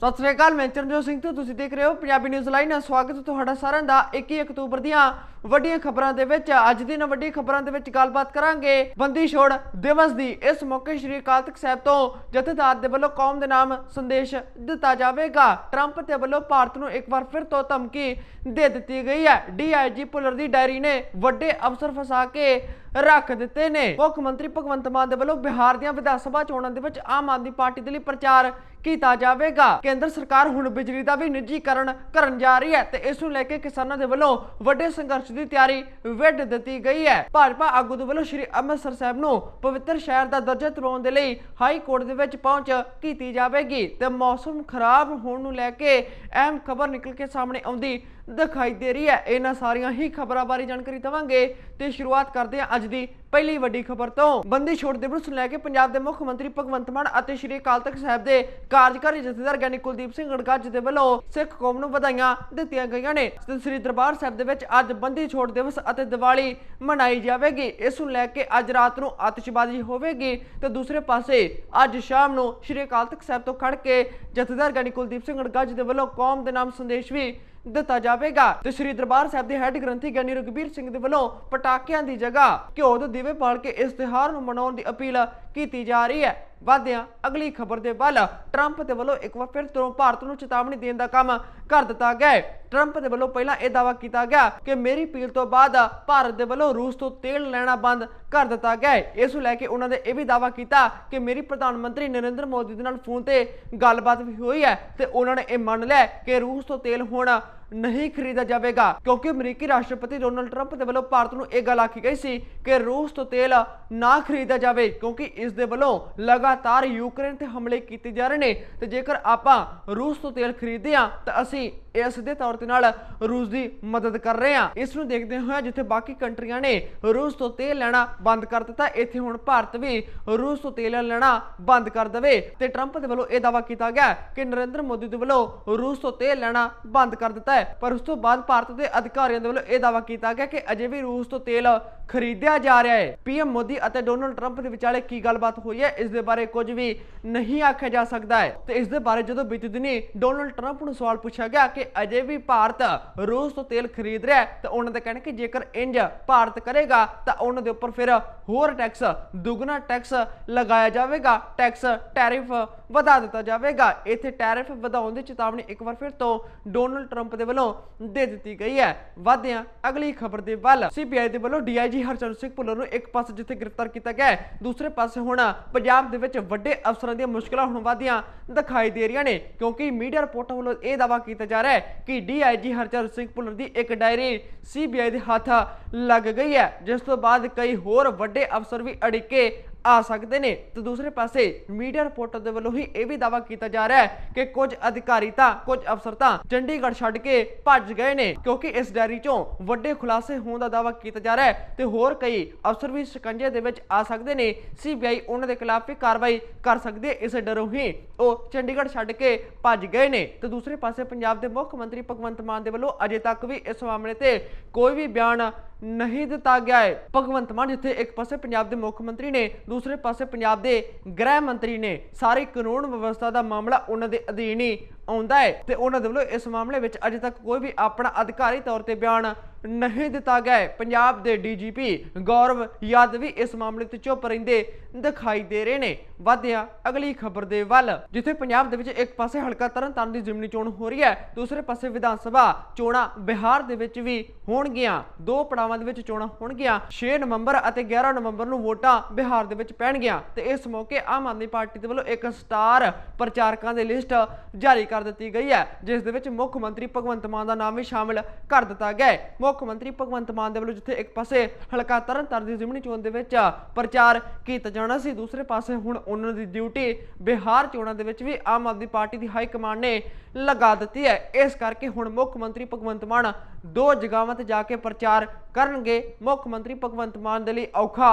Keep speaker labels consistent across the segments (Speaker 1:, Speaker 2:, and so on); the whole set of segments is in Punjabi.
Speaker 1: ਸਤਿ ਸ੍ਰੀ ਅਕਾਲ, ਮੈਂ ਚਰਨਜੋਤ ਸਿੰਘ ਤੇ ਤੁਸੀਂ ਦੇਖ ਰਹੇ ਹੋ ਪੰਜਾਬੀ ਨਿਊਜ਼ ਲਾਈਨ ਸਵਾਗਤ ਹੈ ਤੁਹਾਡਾ ਸਾਰਿਆਂ ਦਾ 21 ਅਕਤੂਬਰ ਦੀਆਂ ਵੱਡੀਆਂ ਖਬਰਾਂ ਦੇ ਵਿੱਚ। ਅੱਜ ਦੀਆਂ ਵੱਡੀਆਂ ਖਬਰਾਂ ਦੇ ਵਿੱਚ ਗੱਲਬਾਤ ਕਰਾਂਗੇ ਬੰਦੀ ਛੋੜ ਦਿਵਸ ਦੀ। ਇਸ ਮੌਕੇ ਸ਼੍ਰੀ ਅਕਾਲ ਤਖਤ ਸਾਹਿਬ ਤੋਂ ਜਥੇਦਾਰ ਦੇ ਵੱਲੋਂ ਕੌਮ ਦੇ ਨਾਮ ਸੰਦੇਸ਼ ਦਿੱਤਾ ਜਾਵੇਗਾ। ਟਰੰਪ ਦੇ ਵੱਲੋਂ ਭਾਰਤ ਨੂੰ ਇੱਕ ਵਾਰ ਫਿਰ ਤੋਂ ਧਮਕੀ ਦੇ ਦਿੱਤੀ ਗਈ ਹੈ। ਡੀਆਈਜੀ ਪੁਲਰ ਦੀ ਡਾਇਰੀ ਨੇ ਵੱਡੇ ਅਫਸਰ ਫਸਾ ਕੇ ਰੱਖ ਦਿੱਤੇ ਨੇ। ਮੁੱਖ ਮੰਤਰੀ ਭਗਵੰਤ ਮਾਨ ਦੇ ਵੱਲੋਂ ਬਿਹਾਰ ਦੀਆਂ ਵਿਧਾਨ ਸਭਾ ਚੋਣਾਂ ਦੇ ਵਿੱਚ ਆਮ ਆਦਮੀ ਪਾਰਟੀ ਦੇ ਲਈ ਪ੍ਰਚਾਰ ਕੀਤਾ ਜਾਵੇਗਾ। ਕੇਂਦਰ ਸਰਕਾਰ ਹੁਣ ਬਿਜਲੀ ਦਾ ਵੀ ਨਿੱਜੀਕਰਨ ਕਰਨ ਜਾ ਰਹੀ ਹੈ ਤੇ ਇਸ ਨੂੰ ਲੈ ਕੇ ਕਿਸਾਨਾਂ ਦੇ ਵੱਲੋਂ ਵੱਡੇ ਸੰਘਰਸ਼ ਦੀ ਤਿਆਰੀ ਵਿੱਢ ਦਿੱਤੀ ਗਈ ਹੈ। ਭਾਜਪਾ ਆਗੂ ਦੇ ਵੱਲੋਂ ਸ਼੍ਰੀ ਅੰਮ੍ਰਿਤਸਰ ਸਾਹਿਬ ਨੂੰ ਪਵਿੱਤਰ ਸ਼ਹਿਰ ਦਾ ਦਰਜਾ ਦਿਵਾਉਣ ਦੇ ਲਈ ਹਾਈ ਕੋਰਟ ਦੇ ਵਿੱਚ ਪਹੁੰਚ ਕੀਤੀ ਜਾਵੇਗੀ ਤੇ ਮੌਸਮ ਖਰਾਬ ਹੋਣ ਨੂੰ ਲੈ ਕੇ ਅਹਿਮ ਖਬਰ ਨਿਕਲ ਕੇ ਸਾਹਮਣੇ ਆਉਂਦੀ ਦਿਖਾਈ ਦੇ ਰਹੀ ਹੈ। ਇਹਨਾਂ ਸਾਰੀਆਂ ਹੀ ਖਬਰਾਂ ਬਾਰੇ ਜਾਣਕਾਰੀ ਦਵਾਂਗੇ ਤੇ ਸ਼ੁਰੂਆਤ ਕਰਦੇ ਹਾਂ ਅੱਜ ਦੀ ਪਹਿਲੀ ਵੱਡੀ ਖਬਰ ਤੋਂ। ਬੰਦੀ ਛੋੜ ਦਿਵਸ ਨੂੰ ਲੈ ਕੇ ਪੰਜਾਬ ਦੇ ਮੁੱਖ ਮੰਤਰੀ ਭਗਵੰਤ ਮਾਨ ਅਤੇ ਸ਼੍ਰੀ ਅਕਾਲ ਤਖਤ ਸਾਹਿਬ ਦੇ ਕਾਰਜਕਾਰੀ ਜਥੇਦਾਰ ਗਿਆਨੀ ਕੁਲਦੀਪ ਸਿੰਘ ਗੜਗੱਜ ਦੇ ਵੱਲੋਂ ਸਿੱਖ ਕੌਮ ਨੂੰ ਵਧਾਈਆਂ ਦਿੱਤੀਆਂ ਗਈਆਂ ਨੇ। ਸ੍ਰੀ ਦਰਬਾਰ ਸਾਹਿਬ ਦੇ ਵਿੱਚ ਅੱਜ ਬੰਦੀ ਛੋੜ ਦਿਵਸ ਅਤੇ ਦੀਵਾਲੀ ਮਨਾਈ ਜਾਵੇਗੀ। ਇਸ ਨੂੰ ਲੈ ਕੇ ਅੱਜ ਰਾਤ ਨੂੰ ਆਤਿਸ਼ਬਾਜ਼ੀ ਹੋਵੇਗੀ। ਤੇ ਦੂਸਰੇ ਪਾਸੇ ਅੱਜ ਸ਼ਾਮ ਨੂੰ ਸ਼੍ਰੀ ਅਕਾਲ ਤਖਤ ਸਾਹਿਬ ਤੋਂ ਖੜ ਕੇ ਜਥੇਦਾਰ ਗਿਆਨੀ ਕੁਲਦੀਪ ਸਿੰਘ ਗੜਗੱਜ ਦੇ ਵੱਲੋਂ ਕੌਮ ਦੇ ਨਾਮ ਸੰਦੇਸ਼ ਵੀ ਦਿੱਤਾ ਜਾਵੇਗਾ। ਤੇ ਸ੍ਰੀ ਦਰਬਾਰ ਸਾਹਿਬ ਦੇ ਹੈੱਡ ਗ੍ਰੰਥੀ ਗਿਆਨੀ ਰਘਬੀਰ ਸਿੰਘ ਦੇ ਵੱਲੋਂ ਪਟਾਕਿਆਂ ਦੀ ਜਗ੍ਹਾ ਘਿਓ ਦੇ ਦੀਵੇ ਬਾਲ ਕੇ ਇਸ ਤਿਉਹਾਰ ਨੂੰ ਮਨਾਉਣ ਦੀ ਅਪੀਲ ਕੀਤੀ ਜਾ ਰਹੀ ਹੈ। ਵਾਦਿਆਂ ਅਗਲੀ ਖਬਰ ਦੇ ਵੱਲ ਟਰੰਪ ਦੇ ਵੱਲੋਂ ਇੱਕ ਵਾਰ ਫਿਰ ਤੋਂ ਭਾਰਤ ਨੂੰ ਚੇਤਾਵਨੀ ਦੇਣ ਦਾ ਕੰਮ ਕਰ ਦਿੱਤਾ ਗਿਆ ਹੈ। ਟਰੰਪ ਦੇ ਵੱਲੋਂ ਪਹਿਲਾਂ ਇਹ ਦਾਅਵਾ ਕੀਤਾ ਗਿਆ ਕਿ ਮੇਰੀ ਅਪੀਲ ਤੋਂ ਬਾਅਦ ਭਾਰਤ ਦੇ ਵੱਲੋਂ ਰੂਸ ਤੋਂ ਤੇਲ ਲੈਣਾ ਬੰਦ ਕਰ ਦਿੱਤਾ ਗਿਆ ਹੈ। ਇਸ ਨੂੰ ਲੈ ਕੇ ਉਹਨਾਂ ਨੇ ਇਹ ਵੀ ਦਾਅਵਾ ਕੀਤਾ ਕਿ ਮੇਰੀ ਪ੍ਰਧਾਨ ਮੰਤਰੀ ਨਰਿੰਦਰ ਮੋਦੀ ਦੇ ਨਾਲ ਫੋਨ ਤੇ ਗੱਲਬਾਤ ਵੀ ਹੋਈ ਹੈ ਤੇ ਉਹਨਾਂ ਨੇ ਇਹ ਮੰਨ ਲਿਆ ਕਿ ਰੂਸ ਤੋਂ ਤੇਲ ਹੁਣ ਨਹੀਂ ਖਰੀਦਾ ਜਾਵੇਗਾ। ਕਿਉਂਕਿ ਅਮਰੀਕੀ ਰਾਸ਼ਟਰਪਤੀ ਡੋਨਲਡ ਟਰੰਪ ਦੇ ਵੱਲੋਂ ਭਾਰਤ ਨੂੰ ਇਹ ਗੱਲ ਆਖੀ ਗਈ ਸੀ ਕਿ ਰੂਸ ਤੋਂ ਤੇਲ ਨਾ ਖਰੀਦਾ ਜਾਵੇ, ਕਿਉਂਕਿ ਇਸ ਦੇ ਵੱਲੋਂ ਲਗਾਤਾਰ ਯੂਕਰੇਨ ਤੇ ਹਮਲੇ ਕੀਤੇ ਜਾ ਰਹੇ ਨੇ। ਤੇ ਜੇਕਰ ਆਪਾਂ ਰੂਸ ਤੋਂ ਤੇਲ ਖਰੀਦਦੇ ਹਾਂ, ਤਾਂ ਅਸੀਂ ਇਹ ਸਿੱਧੇ ਤੌਰ ਤੇ ਨਾਲ ਰੂਸ ਦੀ ਮਦਦ ਕਰ ਰਹੇ ਹਾਂ। ਇਸ ਨੂੰ ਦੇਖਦੇ ਹੋਏ ਜਿੱਥੇ ਬਾਕੀ ਕੰਟਰੀਆਂ ਨੇ ਰੂਸ ਤੋਂ ਤੇਲ ਲੈਣਾ ਬੰਦ ਕਰ ਦਿੱਤਾ, ਇੱਥੇ ਹੁਣ ਭਾਰਤ ਵੀ ਰੂਸ ਤੋਂ ਤੇਲ ਲੈਣਾ ਬੰਦ ਕਰ ਦੇਵੇ। ਤੇ ਟਰੰਪ ਦੇ ਵੱਲੋਂ ਇਹ ਦਾਅਵਾ ਕੀਤਾ ਗਿਆ ਕਿ ਨਰਿੰਦਰ ਮੋਦੀ ਦੇ ਵੱਲੋਂ ਰੂਸ ਤੋਂ ਤੇਲ ਲੈਣਾ ਬੰਦ ਕਰ ਦਿੱਤਾ ਹੈ। ਪਰ ਉਸ ਤੋਂ ਬਾਅਦ ਭਾਰਤ ਦੇ ਅਧਿਕਾਰੀਆਂ ਦੇ ਵੱਲੋਂ ਇਹ ਦਾਅਵਾ ਕੀਤਾ ਗਿਆ ਕਿ ਅਜੇ ਵੀ ਰੂਸ ਤੋਂ ਤੇਲ ਖਰੀਦਿਆ ਜਾ ਰਿਹਾ ਹੈ। ਪੀਐਮ ਮੋਦੀ ਅਤੇ ਡੋਨਲਡ ਟਰੰਪ ਦੇ ਵਿਚਾਲੇ ਕੀ ਗੱਲਬਾਤ ਹੋਈ ਹੈ, ਇਸ ਦੇ ਬਾਰੇ ਕੁਝ ਵੀ ਨਹੀਂ ਆਖਿਆ ਜਾ ਸਕਦਾ ਹੈ। ਤੇ ਇਸ ਦੇ ਬਾਰੇ ਜਦੋਂ ਬੀਤੇ ਦਿਨੀ ਡੋਨਲਡ ਟਰੰਪ ਨੂੰ ਸਵਾਲ ਪੁੱਛਿਆ ਗਿਆ ਕਿ ਅਜੇ ਵੀ ਭਾਰਤ ਰੂਸ ਤੋਂ ਤੇਲ ਖਰੀਦ ਰਿਹਾ ਹੈ, ਤਾਂ ਉਹਨਾਂ ਦਾ ਕਹਿਣਾ ਕਿ ਜੇਕਰ ਇੰਜ ਭਾਰਤ ਕਰੇਗਾ, ਤਾਂ ਉਹਨਾਂ ਦੇ ਉੱਪਰ ਫਿਰ ਹੋਰ ਟੈਕਸ ਦੁੱਗਣਾ ਟੈਕਸ ਲਗਾਇਆ ਜਾਵੇਗਾ। ਟੈਕਸ ਟੈਰਿਫ ਵਧਾ ਦਿੱਤਾ ਜਾਵੇਗਾ। ਇੱਥੇ ਟੈਰਿਫ ਵਧਾਉਣ ਦੀ ਚੇਤਾਵਨੀ ਇੱਕ ਵਾਰ ਫਿਰ ਤੋਂ ਡੋਨਲਡ ਟਰੰਪ ਦੇ ਵੱਲੋਂ ਦੇ ਦਿੱਤੀ ਗਈ ਹੈ। ਵਾਧਿਆਂ, ਅਗਲੀ ਖਬਰ ਦੇ ਵੱਲ। ਸੀਬੀਆਈ ਦੇ ਵੱਲੋਂ ਡੀਆਈਜੀ ਹਰਚਰਨ ਸਿੰਘ ਭੁੱਲਰ ਨੂੰ ਇੱਕ ਪਾਸੇ ਜਿੱਥੇ ਗ੍ਰਿਫਤਾਰ ਕੀਤਾ ਗਿਆ ਦੂਸਰੇ ਪਾਸੇ ਹੁਣ ਪੰਜਾਬ ਦੇ ਵਿੱਚ ਵੱਡੇ ਅਫਸਰਾਂ ਦੀਆਂ ਮੁਸ਼ਕਲਾਂ ਹੁਣ ਵਧੀਆਂ ਦਿਖਾਈ ਦੇ ਰਹੀਆਂ ਨੇ, ਕਿਉਂਕਿ ਮੀਡੀਆ ਰਿਪੋਰਟਾਂ ਵੱਲੋਂ ਇਹ ਦਾਅਵਾ ਕੀਤਾ ਜਾ ਰਿਹਾ ਹੈ ਕਿ ਡੀਆਈਜੀ ਹਰਚਰਨ ਸਿੰਘ ਭੁੱਲਰ ਦੀ ਇੱਕ ਡਾਇਰੀ ਸੀਬੀਆਈ ਦੇ ਹੱਥ ਲੱਗ ਗਈ ਹੈ, ਜਿਸ ਤੋਂ ਬਾਅਦ ਕਈ ਹੋਰ ਵੱਡੇ ਅਫਸਰ ਵੀ ਅੜਿੱਕੇ ਆ ਸਕਦੇ ਨੇ। ਤੇ ਦੂਸਰੇ ਪਾਸੇ ਮੀਡੀਆ ਰਿਪੋਰਟਰ ਦੇ ਵੱਲੋਂ ਹੀ ਇਹ ਵੀ ਦਾਅਵਾ ਕੀਤਾ ਜਾ ਰਿਹਾ ਹੈ ਕਿ ਕੁਝ ਅਧਿਕਾਰੀ ਤਾਂ, ਕੁਝ ਅਫਸਰ ਤਾਂ ਚੰਡੀਗੜ੍ਹ ਛੱਡ ਕੇ ਭੱਜ ਗਏ ਨੇ, ਕਿਉਂਕਿ ਇਸ ਡਾਇਰੀ ਚੋਂ ਵੱਡੇ ਖੁਲਾਸੇ ਹੋਣ ਦਾ ਦਾਅਵਾ ਕੀਤਾ ਜਾ ਰਿਹਾ ਹੈ। ਤੇ ਹੋਰ ਕਈ ਅਫਸਰ ਵੀ ਸ਼ਿਕੰਜੇ ਦੇ ਵਿੱਚ ਆ ਸਕਦੇ ਨੇ। ਸੀਬੀਆਈ ਉਹਨਾਂ ਦੇ ਖਿਲਾਫ ਵੀ ਕਾਰਵਾਈ ਕਰ ਸਕਦੀ ਹੈ। ਇਸ ਡਰੋਂ ਹੀ ਉਹ ਚੰਡੀਗੜ੍ਹ ਛੱਡ ਕੇ ਭੱਜ ਗਏ ਨੇ। ਤੇ ਦੂਸਰੇ ਪਾਸੇ ਪੰਜਾਬ ਦੇ ਮੁੱਖ ਮੰਤਰੀ ਭਗਵੰਤ ਮਾਨ ਦੇ ਵੱਲੋਂ ਅਜੇ ਤੱਕ ਵੀ ਇਸ ਮਾਮਲੇ ਤੇ ਕੋਈ ਵੀ ਬਿਆਨ ਨਹੀਂ ਦਿੱਤਾ ਗਿਆ ਹੈ। ਭਗਵੰਤ ਮਾਨ, ਜਿੱਥੇ ਇੱਕ ਪਾਸੇ ਪੰਜਾਬ ਦੇ ਮੁੱਖ ਮੰਤਰੀ ਨੇ, ਦੂਸਰੇ ਪਾਸੇ ਪੰਜਾਬ ਦੇ ਗ੍ਰਹਿ ਮੰਤਰੀ ਨੇ, ਸਾਰੀ ਕਾਨੂੰਨ ਵਿਵਸਥਾ ਦਾ ਮਾਮਲਾ ਉਹਨਾਂ ਦੇ ਅਧੀਨ ਹੀ ਆਉਂਦਾ ਹੈ ਤੇ ਉਹਨਾਂ ਦੇ ਵੱਲੋਂ ਇਸ ਮਾਮਲੇ ਵਿੱਚ ਅਜੇ ਤੱਕ ਕੋਈ ਵੀ ਆਪਣਾ ਅਧਿਕਾਰੀ ਤੌਰ ਤੇ ਬਿਆਨ ਨਹੀਂ ਦਿੱਤਾ ਗਿਆ ਪੰਜਾਬ ਦੇ ਡੀਜੀਪੀ ਗੌਰਵ ਯਾਦਵੀ ਇਸ ਮਾਮਲੇ ਤੇ ਚੁੱਪ ਰਹਿੰਦੇ ਦਿਖਾਈ ਦੇ ਰਹੇ ਨੇ। ਵਾਧਿਆ ਅਗਲੀ ਖਬਰ ਦੇ ਵੱਲ, ਜਿੱਥੇ ਪੰਜਾਬ ਦੇ ਵਿੱਚ ਇੱਕ ਪਾਸੇ ਹਲਕਾ ਤਰਨਤਾਰਨ ਦੀ ਜ਼ਿਮਨੀ ਚੋਣ ਹੋ ਰਹੀ ਹੈ, ਦੂਸਰੇ ਪਾਸੇ ਵਿਧਾਨ ਸਭਾ ਚੋਣਾਂ ਬਿਹਾਰ ਦੇ ਵਿੱਚ ਵੀ ਹੋਣਗੀਆਂ। ਦੋ ਪੜਾਵਾਂ ਦੇ ਵਿੱਚ ਚੋਣਾਂ ਹੋਣਗੀਆਂ। 6 ਨਵੰਬਰ ਅਤੇ 11 ਨਵੰਬਰ ਨੂੰ ਵੋਟਾਂ ਬਿਹਾਰ ਦੇ ਵਿੱਚ ਪੈਣਗੀਆਂ। ਤੇ ਇਸ ਮੌਕੇ ਆਮ ਆਦਮੀ ਪਾਰਟੀ ਦੇ ਵੱਲੋਂ ਇੱਕ ਸਟਾਰ ਪ੍ਰਚਾਰਕਾਂ ਦੀ ਲਿਸਟ ਜਾਰੀ ਕਰ ਦਿੱਤੀ ਗਈ ਹੈ, ਜਿਸ ਦੇ ਵਿੱਚ ਮੁੱਖ ਮੰਤਰੀ ਭਗਵੰਤ ਮਾਨ ਦਾ ਨਾਮ ਵੀ ਸ਼ਾਮਿਲ ਕਰ ਦਿੱਤਾ ਗਿਆ ਹੈ। ਮੁੱਖ ਮੰਤਰੀ ਭਗਵੰਤ ਮਾਨ ਦੇ ਵੱਲੋਂ ਜਿੱਥੇ ਇੱਕ ਪਾਸੇ ਹਲਕਾ ਤਰਨਤਾਰਨ ਦੀ ਜ਼ਿਮਨੀ ਚੋਣ ਦੇ ਵਿੱਚ ਪ੍ਰਚਾਰ ਕੀਤਾ ਜਾਣਾ ਸੀ, ਦੂਸਰੇ ਪਾਸੇ ਹੁਣ ਉਹਨਾਂ ਦੀ ਡਿਊਟੀ ਬਿਹਾਰ ਚੋਣਾਂ ਦੇ ਵਿੱਚ ਵੀ ਆਮ ਆਦਮੀ ਪਾਰਟੀ ਦੀ ਹਾਈ ਕਮਾਂਡ ਨੇ ਲਗਾ ਦਿੱਤੀ ਹੈ। ਇਸ ਕਰਕੇ ਹੁਣ ਮੁੱਖ ਮੰਤਰੀ ਭਗਵੰਤ ਮਾਨ ਦੋ ਜਗ੍ਹਾਵਾਂ ਤੇ ਜਾ ਕੇ ਪ੍ਰਚਾਰ ਕਰਨਗੇ। ਮੁੱਖ ਮੰਤਰੀ ਭਗਵੰਤ ਮਾਨ ਦੇ ਲਈ ਔਖਾ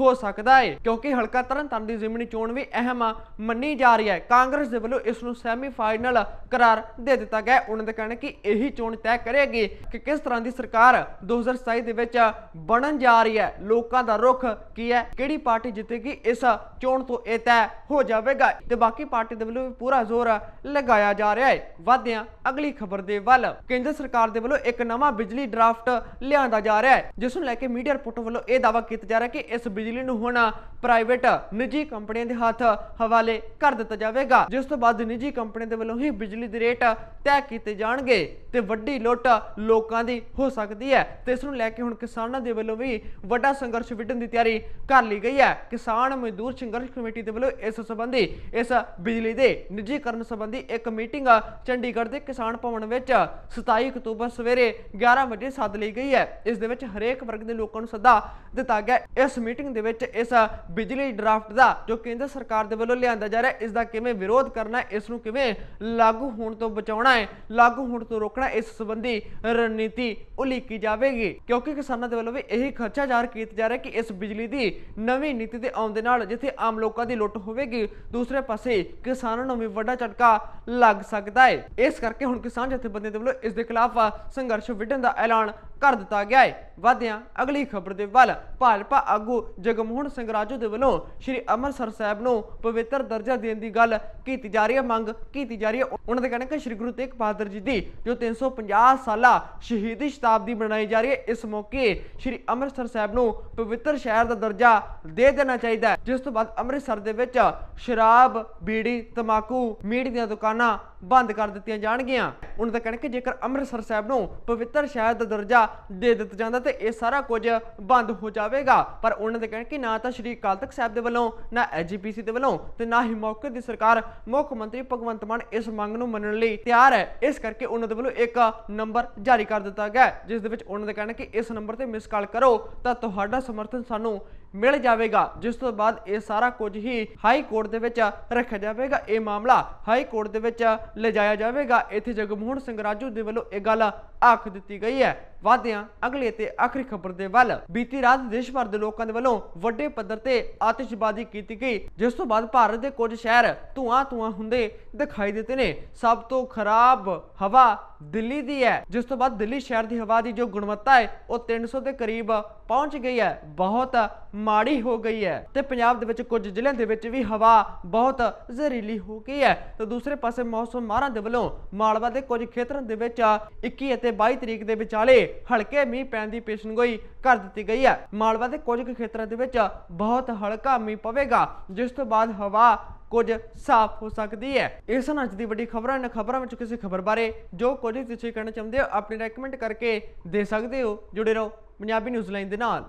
Speaker 1: ਹੋ ਸਕਦਾ ਹੈ ਕਿਉਂਕਿ ਹਲਕਾ ਤਰਨਤਾਰਨ ਦੀ ਜ਼ਿਮਨੀ ਚੋਣ ਵੀ ਅਹਿਮ ਮੰਨੀ ਜਾ ਰਹੀ ਹੈ। ਕਾਂਗਰਸ ਦੇ ਵੱਲੋਂ ਇਸ ਨੂੰ ਸੈਮੀਫਾਈਨਲ ਕਰਾਰ ਦੇ ਦਿੱਤਾ ਗਿਆ ਉਹਨਾਂ ਦਾ ਕਹਿਣਾ ਕਿ ਇਹੀ ਚੋਣ ਤੈਅ ਕਰੇਗੀ ਕਿ ਕਿਸ ਤਰ੍ਹਾਂ ਦੀ ਸਰਕਾਰ 2027 ਦੇ ਵਿੱਚ ਬਣਨ ਜਾ ਰਹੀ ਹੈ। ਲੋਕਾਂ ਦਾ ਰੁਖ ਕੀ ਹੈ? ਕਿਹੜੀ ਪਾਰਟੀ ਜਿੱਤੇਗੀ? ਇਸ ਚੋਣ ਤੋਂ ਇਹ ਤੈਅ ਹੋ ਜਾਵੇਗਾ। ਤੇ ਬਾਕੀ ਪਾਰਟੀ ਦੇ ਵੱਲੋਂ ਵੀ ਪੂਰਾ ਜ਼ੋਰ ਲਗਾਇਆ ਜਾ ਰਿਹਾ ਹੈ। ਵਾਧਿਆਂ ਅਗਲੀ ਖਬਰ ਦੇ ਵੱਲ। ਕੇਂਦਰ ਸਰਕਾਰ ਦੇ ਵੱਲੋਂ ਇੱਕ ਨਵਾਂ ਬਿਜਲੀ ਡਰਾਫਟ ਲਿਆਂਦਾ ਜਾ ਰਿਹਾ ਹੈ। ਜਿਸ ਨੂੰ ਲੈ ਕੇ ਮੀਡੀਆ ਰਿਪੋਰਟ ਵੱਲੋਂ ਇਹ ਦਾਅਵਾ ਕੀਤਾ ਜਾ ਰਿਹਾ ਹੈ ਕਿ ਇਸ ਬਿਜਲੀ ਨੂੰ ਹੁਣ ਪ੍ਰਾਈਵੇਟ ਨਿੱਜੀ ਕੰਪਨੀਆਂ ਦੇ ਹੱਥ ਹਵਾਲੇ ਕਰ ਦਿੱਤਾ ਜਾਵੇਗਾ। ਜਿਸ ਤੋਂ ਬਾਅਦ ਨਿੱਜੀ ਕੰਪਨੀਆਂ ਦੇ ਵੱਲੋਂ ਹੀ ਬਿਜਲੀ ਦੇ ਰੇਟ ਤੈਅ ਕੀਤੇ ਜਾਣਗੇ ਤੇ ਵੱਡੀ ਲੁੱਟ ਲੋਕਾਂ ਦੀ ਹੋ ਸਕਦੀ ਹੈ ਤੇ ਇਸ ਨੂੰ ਲੈ ਕੇ ਹੁਣ ਕਿਸਾਨਾਂ ਦੇ ਵੱਲੋਂ ਵੀ ਵੱਡਾ ਸੰਘਰਸ਼ ਵਿੱਢਣ ਦੀ ਤਿਆਰੀ ਕਰ ਲਈ ਗਈ ਹੈ। ਕਿਸਾਨ ਮਜ਼ਦੂਰ ਸੰਘਰਸ਼ ਕਮੇਟੀ ਦੇ ਵੱਲੋਂ ਇਸ ਸੰਬੰਧੀ ਇਸ ਬਿਜਲੀ ਦੇ ਨਿੱਜੀਕਰਨ ਸੰਬੰਧੀ ਇੱਕ ਮੀਟਿੰਗ ਚੰਡੀਗੜ੍ਹ ਦੇ ਕਿਸਾਨ ਭਵਨ ਵਿੱਚ 27 ਅਕਤੂਬਰ ਸਵੇਰੇ 11 ਵਜੇ ਸੱਦ ਲਈ ਗਈ ਹੈ। ਇਸ ਦੇ ਵਿੱਚ ਹਰੇਕ ਵਰਗ ਦੇ ਲੋਕਾਂ ਨੂੰ ਸੱਦਾ ਦਿੱਤਾ ਗਿਆ। ਇਸ ਮੀਟਿੰਗ ਦੇ ਵਿੱਚ ਇਸ ਬਿਜਲੀ ਡਰਾਫਟ ਦਾ ਜੋ ਕੇਂਦਰ ਸਰਕਾਰ ਦੇ ਵੱਲੋਂ ਲਿਆਂਦਾ ਜਾ ਰਿਹਾ ਹੈ, ਇਸ ਦਾ ਕਿਵੇਂ ਵਿਰੋਧ ਕਰਨਾ ਹੈ ਇਸ ਨੂੰ ਕਿਵੇਂ ਲਾਗੂ ਹੋਣ ਤੋਂ ਬਚਾਉਣਾ ਹੈ ਲਾਗੂ ਹੋਣ ਤੋਂ ਰੋਕਣਾ ਇਸ ਸੰਬੰਧੀ ਰਣਨੀਤੀ ਉਲੀਕੀ ਜਾਵੇਗੀ। ਕਿਉਂਕਿ ਕਿਸਾਨਾਂ ਦੇ ਵੱਲੋਂ ਵੀ ਇਹੀ ਖਰਚਾ ਜ਼ਾਹਰ ਕੀਤਾ ਜਾ ਰਿਹਾ ਕਿ ਇਸ ਬਿਜਲੀ ਦੀ ਨਵੀਂ ਨੀਤੀ ਦੇ ਆਉਣ ਦੇ ਨਾਲ ਜਿੱਥੇ ਆਮ ਲੋਕਾਂ ਦੀ ਲੁੱਟ ਹੋਵੇਗੀ ਦੂਸਰੇ ਪਾਸੇ ਕਿਸਾਨਾਂ ਨੂੰ ਵੀ ਵੱਡਾ ਝਟਕਾ ਲੱਗ ਸਕਦਾ ਹੈ। ਇਸ ਕਰਕੇ ਹੁਣ ਕਿਸਾਨ ਜਥੇਬੰਦੀਆਂ ਦੇ ਵੱਲੋਂ ਇਸ ਦੇ ਖਿਲਾਫ ਸੰਘਰਸ਼ ਵਿੱਢਣ ਦਾ ਐਲਾਨ ਕਰ ਦਿੱਤਾ ਗਿਆ ਹੈ। ਵਾਧਿਆਂ ਅਗਲੀ ਖਬਰ ਦੇ ਵੱਲ ਭਾਜਪਾ ਆਗੂ ਜਗਮੋਹਨ ਸਿੰਘ ਰਾਜੂ ਦੇ ਵੱਲੋਂ ਸ਼੍ਰੀ ਅੰਮ੍ਰਿਤਸਰ ਸਾਹਿਬ ਨੂੰ ਪਵਿੱਤਰ ਦਰਜਾ ਦੇਣ ਦੀ ਗੱਲ ਕੀਤੀ ਜਾ ਰਹੀ ਹੈ, ਮੰਗ ਕੀਤੀ ਜਾ ਰਹੀ ਹੈ। ਉਹਨਾਂ ਦਾ ਕਹਿਣਾ ਕਿ ਸ਼੍ਰੀ ਗੁਰੂ ਤੇਗ ਬਹਾਦਰ ਜੀ ਦੀ ਜੋ 350 ਸਾਲਾ ਸ਼ਹੀਦੀ ਸ਼ਤਾਬਦੀ ਮਨਾਈ ਜਾ ਰਹੀ ਹੈ, ਇਸ ਮੌਕੇ ਸ਼੍ਰੀ ਅੰਮ੍ਰਿਤਸਰ ਸਾਹਿਬ ਨੂੰ ਪਵਿੱਤਰ ਸ਼ਹਿਰ ਦਾ ਦਰਜਾ ਦੇ ਦੇਣਾ ਚਾਹੀਦਾ ਹੈ। ਜਿਸ ਤੋਂ ਬਾਅਦ ਅੰਮ੍ਰਿਤਸਰ ਦੇ ਵਿੱਚ ਸ਼ਰਾਬ, ਬੀੜੀ ਤਮਾਕੂ ਮੀਟ ਦੀਆਂ ਦੁਕਾਨਾਂ ਬੰਦ ਕਰ ਦਿੱਤੀਆਂ ਜਾਣਗੀਆਂ। ਉਹਨਾਂ ਦਾ ਕਹਿਣਾ ਕਿ ਜੇਕਰ ਅੰਮ੍ਰਿਤਸਰ ਸਾਹਿਬ ਨੂੰ ਪਵਿੱਤਰ ਸ਼ਹਿਰ ਦਾ ਦਰਜਾ ਦੇ ਦਿੱਤਾ ਜਾਂਦਾ ਤੇ ਇਹ ਸਾਰਾ ਕੁਝ ਬੰਦ ਹੋ ਜਾਵੇਗਾ। ਪਰ ਉਹਨਾਂ ਦਾ ਕਹਿਣਾ ਕਿ ਨਾ ਤਾਂ ਸ਼੍ਰੀ ਅਕਾਲ ਤਖਤ ਸਾਹਿਬ ਦੇ ਵੱਲੋਂ, ਨਾ ਐਜੀਪੀਸੀ ਦੇ ਵੱਲੋਂ ਤੇ ਨਾ ਹੀ ਮੌਕੇ ਦੀ ਸਰਕਾਰ, ਮੁੱਖ ਮੰਤਰੀ ਭਗਵੰਤ ਮਾਨ ਇਸ ਮੰਗ ਨੂੰ ਮੰਨਣ ਲਈ ਤਿਆਰ ਹੈ। ਇਸ ਕਰਕੇ ਉਹਨਾਂ ਦੇ ਵੱਲੋਂ ਇੱਕ ਨੰਬਰ ਜਾਰੀ ਕਰ ਦਿੱਤਾ ਗਿਆ ਜਿਸ ਦੇ ਵਿੱਚ ਉਹਨਾਂ ਦਾ ਕਹਿਣਾ ਕਿ ਇਸ ਨੰਬਰ ਤੇ ਮਿਸ ਕਾਲ ਕਰੋ ਤਾਂ ਤੁਹਾਡਾ ਸਮਰਥਨ ਸਾਨੂੰ ਮਿਲ ਜਾਵੇਗਾ, ਜਿਸ ਤੋਂ ਬਾਅਦ ਇਹ ਸਾਰਾ ਕੁਝ ਹੀ ਹਾਈ ਕੋਰਟ ਦੇ ਵਿੱਚ ਰੱਖਿਆ ਜਾਵੇਗਾ। ਇਹ ਮਾਮਲਾ ਹਾਈ ਕੋਰਟ ਦੇ ਵਿੱਚ ਲਿਜਾਇਆ ਜਾਵੇਗਾ। ਇੱਥੇ ਜਗਮੋਹਨ ਸਿੰਘ ਰਾਜੂ ਦੇ ਵੱਲੋਂ ਇਹ ਗੱਲ ਆਖ ਦਿੱਤੀ ਗਈ ਹੈ। ਵਾਦਿਆਂ ਅਗਲੇ ਤੇ ਆਖਰੀ ਖਬਰ ਦੇ ਵੱਲ। ਬੀਤੀ ਰਾਤ ਦੇਸ਼ ਭਰ ਦੇ ਲੋਕਾਂ ਦੇ ਵੱਲੋਂ ਵੱਡੇ ਪੱਧਰ ਤੇ ਆਤਿਸ਼ਬਾਜ਼ੀ ਕੀਤੀ ਗਈ, ਜਿਸ ਤੋਂ ਬਾਅਦ ਭਾਰਤ ਦੇ ਕੁਝ ਸ਼ਹਿਰ ਧੂਆਂ ਧੂਆਂ ਹੁੰਦੇ ਦਿਖਾਈ ਦਿੱਤੇ ਨੇ। ਸਭ ਤੋਂ ਖਰਾਬ ਹਵਾ ਦਿੱਲੀ ਦੀ ਹੈ, ਜਿਸ ਤੋਂ ਬਾਅਦ ਦਿੱਲੀ ਸ਼ਹਿਰ ਦੀ ਹਵਾ ਦੀ ਜੋ ਗੁਣਵੱਤਾ ਹੈ, ਉਹ 300 ਦੇ ਕਰੀਬ ਪਹੁੰਚ ਗਈ ਹੈ, ਬਹੁਤ ਮਾੜੀ ਹੋ ਗਈ ਹੈ। ਤੇ ਪੰਜਾਬ ਦੇ ਵਿੱਚ ਕੁਝ ਜ਼ਿਲ੍ਹਿਆਂ ਦੇ ਵਿੱਚ ਵੀ ਹਵਾ ਬਹੁਤ ਜ਼ਹਿਰੀਲੀ ਹੋ ਗਈ ਹੈ। ਤੇ ਦੂਸਰੇ ਪਾਸੇ ਮੌਸਮ ਮਾਹਰਾਂ ਦੇ ਵੱਲੋਂ ਮਾਲਵਾ ਦੇ ਕੁਝ ਖੇਤਰਾਂ ਦੇ ਵਿੱਚ 21 ਅਤੇ 22 ਤਰੀਕ ਦੇ ਵਿਚਾਲੇ ਹਲਕੇ ਮੀਂਹ ਪੈਣ ਦੀ ਪੇਸ਼ਨਗੋਈ ਕਰ ਦਿੱਤੀ ਗਈ ਹੈ। ਮਾਲਵਾ ਦੇ ਕੁਝ ਖੇਤਰਾਂ ਦੇ ਵਿੱਚ ਬਹੁਤ ਹਲਕਾ ਮੀਂਹ ਪਵੇਗਾ, ਜਿਸ ਤੋਂ ਬਾਅਦ ਹਵਾ ਕੁਝ ਸਾਫ਼ ਹੋ ਸਕਦੀ ਹੈ। ਇਸ ਹਨ ਅੱਜ ਦੀ ਵੱਡੀ ਖਬਰਾਂ ਨੇ ਖਬਰਾਂ ਵਿੱਚ ਕਿਸੇ ਖਬਰ ਬਾਰੇ ਜੋ ਕੁਝ ਤੁਸੀਂ ਕਹਿਣਾ ਚਾਹੁੰਦੇ ਹੋ, ਆਪਣੀ ਰეკਮੈਂਡ ਕਰਕੇ ਦੇ ਸਕਦੇ ਹੋ। ਜੁੜੇ ਰਹੋ ਪੰਜਾਬੀ ਨਿਊਜ਼ ਲਾਈਨ ਦੇ ਨਾਲ।